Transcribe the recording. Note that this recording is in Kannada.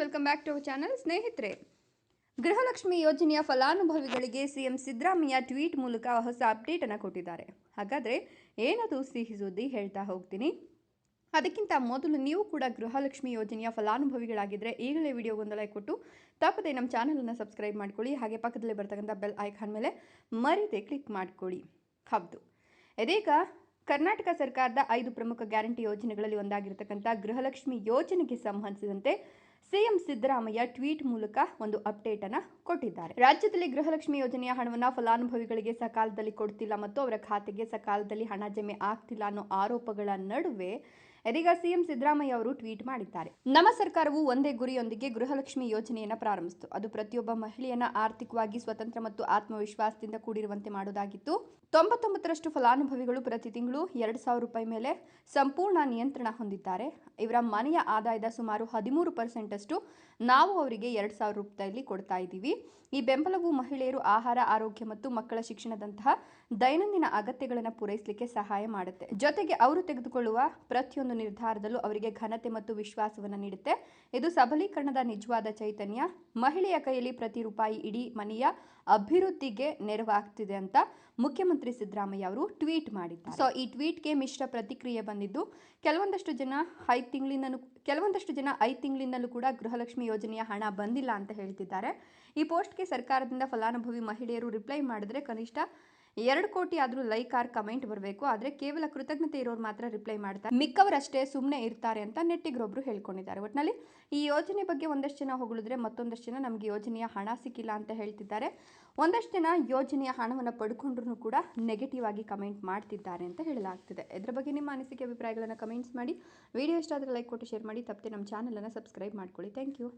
Welcome back to our channel ಸ್ನೇಹಿತರೆ. ಗೃಹಲಕ್ಷ್ಮಿ ಯೋಜನೆಯ ಫಲಾನುಭವಿಗಳಿಗೆ ಸಿಎಂ ಸಿದ್ದರಾಮಯ್ಯ ಟ್ವೀಟ್ ಮೂಲಕ ಹೊಸ ಅಪ್ಡೇಟ್ ಅನ್ನು ಕೊಟ್ಟಿದ್ದಾರೆ. ಹಾಗಾದರೆ ಏನದು ಸಿಹಿ ಸುದ್ದಿ ಹೇಳ್ತಾ ಹೋಗ್ತೀನಿ. ಅದಕ್ಕಿಂತ ಮೊದಲು ನೀವು ಕೂಡ ಗೃಹಲಕ್ಷ್ಮಿ ಯೋಜನೆಯ ಫಲಾನುಭವಿಗಳಾಗಿದ್ದರೆ ಈಗಲೇ ವಿಡಿಯೋಗೊಂದು ಲೈಕ್ ಕೊಟ್ಟು ತಪ್ಪದೆ ನಮ್ಮ ಚಾನಲನ್ನು ಸಬ್ಸ್ಕ್ರೈಬ್ ಮಾಡ್ಕೊಳ್ಳಿ. ಹಾಗೆ ಪಕ್ಕದಲ್ಲಿ ಬರ್ತಕ್ಕಂಥ ಬೆಲ್ ಐಕಾನ್ ಮೇಲೆ ಮರಿದೆ ಕ್ಲಿಕ್ ಮಾಡ್ಕೊಳ್ಳಿ. ಹೌದು. ಇದೀಗ ಕರ್ನಾಟಕ ಸರ್ಕಾರದ ಐದು ಪ್ರಮುಖ ಗ್ಯಾರಂಟಿ ಯೋಜನೆಗಳಲ್ಲಿ ಒಂದಾಗಿರತಕ್ಕಂಥ ಗೃಹಲಕ್ಷ್ಮಿ ಯೋಜನೆಗೆ ಸಂಬಂಧಿಸಿದಂತೆ ಸಿಎಂ ಸಿದ್ದರಾಮಯ್ಯ ಟ್ವೀಟ್ ಮೂಲಕ ಒಂದು ಅಪ್ಡೇಟ್ ಅನ್ನ ಕೊಟ್ಟಿದ್ದಾರೆ. ರಾಜ್ಯದಲ್ಲಿ ಗೃಹಲಕ್ಷ್ಮಿ ಯೋಜನೆಯ ಹಣವನ್ನು ಫಲಾನುಭವಿಗಳಿಗೆ ಸಕಾಲದಲ್ಲಿ ಕೊಡ್ತಿಲ್ಲ ಮತ್ತು ಅವರ ಖಾತೆಗೆ ಸಕಾಲದಲ್ಲಿ ಹಣ ಜಮೆ ಆಗ್ತಿಲ್ಲ ಅನ್ನೋ ಆರೋಪಗಳ ನಡುವೆ ಇದೀಗ ಸಿಎಂ ಸಿದ್ದರಾಮಯ್ಯ ಅವರು ಟ್ವೀಟ್ ಮಾಡಿದ್ದಾರೆ. ನಮ್ಮ ಸರ್ಕಾರವು ಒಂದೇ ಗುರಿಯೊಂದಿಗೆ ಗೃಹಲಕ್ಷ್ಮಿ ಯೋಜನೆಯನ್ನು ಪ್ರಾರಂಭಿಸಿತು. ಅದು ಪ್ರತಿಯೊಬ್ಬ ಮಹಿಳೆಯನ್ನ ಆರ್ಥಿಕವಾಗಿ ಸ್ವತಂತ್ರ ಮತ್ತು ಆತ್ಮವಿಶ್ವಾಸದಿಂದ ಕೂಡಿರುವಂತೆ ಮಾಡೋದಾಗಿತ್ತು ತೊಂಬತ್ತೊಂಬತ್ತರಷ್ಟು ಫಲಾನುಭವಿಗಳು ಪ್ರತಿ ತಿಂಗಳು ಎರಡು ಸಾವಿರ ರೂಪಾಯಿ ಮೇಲೆ ಸಂಪೂರ್ಣ ನಿಯಂತ್ರಣ ಹೊಂದಿದ್ದಾರೆ. ಇವರ ಮನೆಯ ಆದಾಯದ ಸುಮಾರು ಹದಿಮೂರು ಪರ್ಸೆಂಟ್ ಅಷ್ಟು ನಾವು ಅವರಿಗೆ ಎರಡು ಸಾವಿರ ರೂಪಾಯಿಲಿ ಕೊಡ್ತಾ ಇದ್ದೀವಿ. ಈ ಬೆಂಬಲವು ಮಹಿಳೆಯರು ಆಹಾರ, ಆರೋಗ್ಯ ಮತ್ತು ಮಕ್ಕಳ ಶಿಕ್ಷಣದಂತಹ ದೈನಂದಿನ ಅಗತ್ಯಗಳನ್ನು ಪೂರೈಸಲಿಕ್ಕೆ ಸಹಾಯ ಮಾಡುತ್ತೆ. ಜೊತೆಗೆ ಅವರು ತೆಗೆದುಕೊಳ್ಳುವ ಪ್ರತಿಯೊಂದು ನಿರ್ಧಾರದಲ್ಲೂ ಅವರಿಗೆ ಘನತೆ ಮತ್ತು ವಿಶ್ವಾಸವನ್ನು ನೀಡುತ್ತೆ. ಇದು ಸಬಲೀಕರಣದ ನಿಜವಾದ ಚೈತನ್ಯ. ಮಹಿಳೆಯ ಕೈಯಲ್ಲಿ ಪ್ರತಿ ರೂಪಾಯಿ ಇಡೀ ಮನೆಯ ಅಭಿವೃದ್ಧಿಗೆ ನೆರವಾಗ್ತಿದೆ ಅಂತ ಮುಖ್ಯಮಂತ್ರಿ ಸಿದ್ದರಾಮಯ್ಯ ಅವರು ಟ್ವೀಟ್ ಮಾಡಿದ್ದಾರೆ. ಸೊ ಈ ಟ್ವೀಟ್ಗೆ ಮಿಶ್ರ ಪ್ರತಿಕ್ರಿಯೆ ಬಂದಿದ್ದು, ಕೆಲವೊಂದಷ್ಟು ಜನ ಐದು ತಿಂಗಳಿಂದಲೂ ಕೆಲವೊಂದಷ್ಟು ಜನ ಐದು ತಿಂಗಳಿಂದಲೂ ಕೂಡ ಗೃಹಲಕ್ಷ್ಮಿ ಯೋಜನೆಯ ಹಣ ಬಂದಿಲ್ಲ ಅಂತ ಹೇಳ್ತಿದ್ದಾರೆ. ಈ ಪೋಸ್ಟ್ಗೆ ಸರ್ಕಾರದಿಂದ ಫಲಾನುಭವಿ ಮಹಿಳೆಯರು ರಿಪ್ಲೈ ಮಾಡಿದ್ರೆ ಕನಿಷ್ಠ ಎರಡು ಕೋಟಿ ಆದರೂ ಲೈಕ್ ಆರ್ ಕಮೆಂಟ್ ಬರಬೇಕು, ಆದರೆ ಕೇವಲ ಕೃತಜ್ಞತೆ ಇರೋರು ಮಾತ್ರ ರಿಪ್ಲೈ ಮಾಡ್ತಾರೆ ಮಿಕ್ಕವರಷ್ಟೇ ಸುಮ್ಮನೆ ಇರ್ತಾರೆ ಅಂತ ನೆಟ್ಟಿಗರೊಬ್ರು ಹೇಳ್ಕೊಂಡಿದ್ದಾರೆ. ಒಟ್ಟಿನಲ್ಲಿ ಈ ಯೋಜನೆ ಬಗ್ಗೆ ಒಂದಷ್ಟು ಜನ ಹೊಗಳಿದ್ರೆ ಮತ್ತೊಂದಷ್ಟು ಜನ ನಮಗೆ ಯೋಜನೆಯ ಹಣ ಸಿಕ್ಕಿಲ್ಲ ಅಂತ ಹೇಳ್ತಿದ್ದಾರೆ. ಒಂದಷ್ಟು ಜನ ಯೋಜನೆಯ ಹಣವನ್ನು ಪಡ್ಕೊಂಡ್ರು ಕೂಡ ನೆಗೆಟಿವ್ ಆಗಿ ಕಮೆಂಟ್ ಮಾಡ್ತಿದ್ದಾರೆ ಅಂತ ಹೇಳಲಾಗ್ತಿದೆ. ಇದ್ರ ಬಗ್ಗೆ ನಿಮ್ಮ ಅನಿಸಿಕೆ, ಅಭಿಪ್ರಾಯಗಳನ್ನು ಕಮೆಂಟ್ಸ್ ಮಾಡಿ. ವಿಡಿಯೋ ಇಷ್ಟ ಆದರೆ ಲೈಕ್ ಕೊಟ್ಟು ಶೇರ್ ಮಾಡಿ. ತಪ್ಪದೆ ನಮ್ಮ ಚಾನಲನ್ನು ಸಬ್ಸ್ಕ್ರೈಬ್ ಮಾಡ್ಕೊಳ್ಳಿ. Thank you